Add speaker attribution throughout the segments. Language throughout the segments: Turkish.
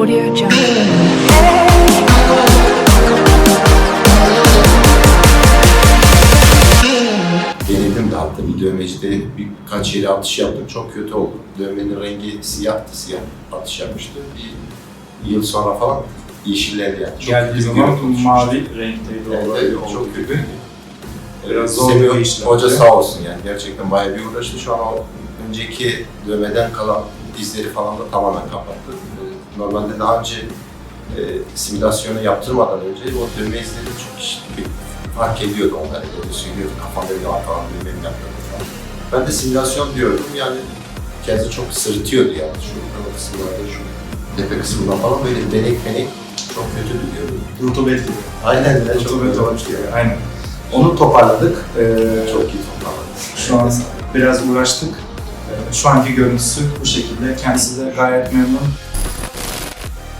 Speaker 1: Audio Jungle.
Speaker 2: Denedim de hatta bir dövmecide birkaç yere atış yaptım. Çok kötü oldu. Dövmenin rengi siyahtı, siyah atış yapmıştı. Bir yıl sonra falan yeşillendi yani. Çok
Speaker 3: Geldiği zaman mavi renkteydi
Speaker 2: Evet,
Speaker 3: olay
Speaker 2: evet, çok kötü.
Speaker 3: Biraz zor bir işlem.
Speaker 2: Hoca sağ olsun yani gerçekten bayağı bir uğraştı. Şu an o önceki dövmeden kalan izleri falan da tamamen kapattı. Normalde daha önce e, simülasyonu yaptırmadan önce o dövme izleri çok bir fark ediyordu onları. Böyle söylüyordu kafamda bir var falan dövmemi yaptırdı falan. Ben de simülasyon diyordum yani kendisi çok sırıtıyordu yani şu bu kısımlarda şu tepe kısmından falan böyle denek denek çok kötü duruyordu.
Speaker 3: Rutubet gibi.
Speaker 2: Aynen öyle çok kötü
Speaker 3: olmuştu yani. Aynen. Onu toparladık. Ee,
Speaker 2: Çok iyi toparladı.
Speaker 3: Şu an biraz uğraştık. Ee, Şu anki görüntüsü bu şekilde. Kendisi de gayet memnun.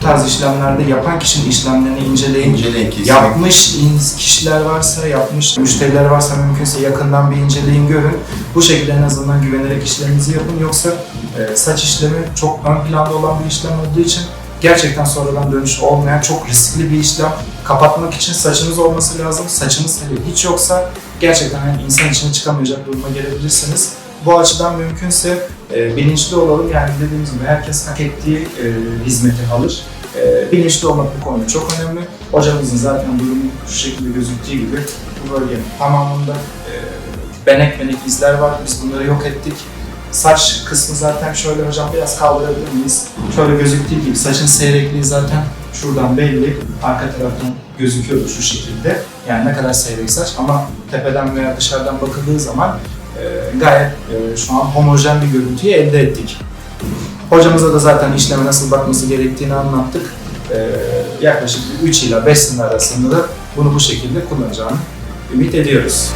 Speaker 3: Tarz işlemlerde yapan kişinin işlemlerini inceleyin.
Speaker 2: İnceleyin kesinlikle.
Speaker 3: Yapmış kişiler varsa, yapmış müşteriler varsa mümkünse yakından bir inceleyin, görün. Bu şekilde en azından güvenerek işlerinizi yapın. Yoksa e, saç işlemi çok ön planda olan bir işlem olduğu için gerçekten sonradan dönüş olmayan çok riskli bir işlem. Kapatmak için saçınız olması lazım. Saçınız hele hiç yoksa gerçekten yani insan içine çıkamayacak duruma gelebilirsiniz. Bu açıdan mümkünse e, bilinçli olalım. Yani dediğimiz gibi herkes hak ettiği e, hizmeti alır. E, bilinçli olmak bu konuda çok önemli. Hocamızın zaten durumu şu şekilde gözüktüğü gibi bu bölgenin tamamında e, benek benek izler var. Biz bunları yok ettik. Saç kısmı zaten şöyle hocam biraz kaldırabilir miyiz? Şöyle gözüktüğü gibi saçın seyrekliği zaten şuradan belli. Arka taraftan gözüküyordu şu şekilde. Yani ne kadar seyrek saç ama tepeden veya dışarıdan bakıldığı zaman gayet e, şu an homojen bir görüntüyü elde ettik. Hocamıza da zaten işleme nasıl bakması gerektiğini anlattık. E, yaklaşık 3 ila 5 sene arasında da bunu bu şekilde kullanacağını ümit ediyoruz.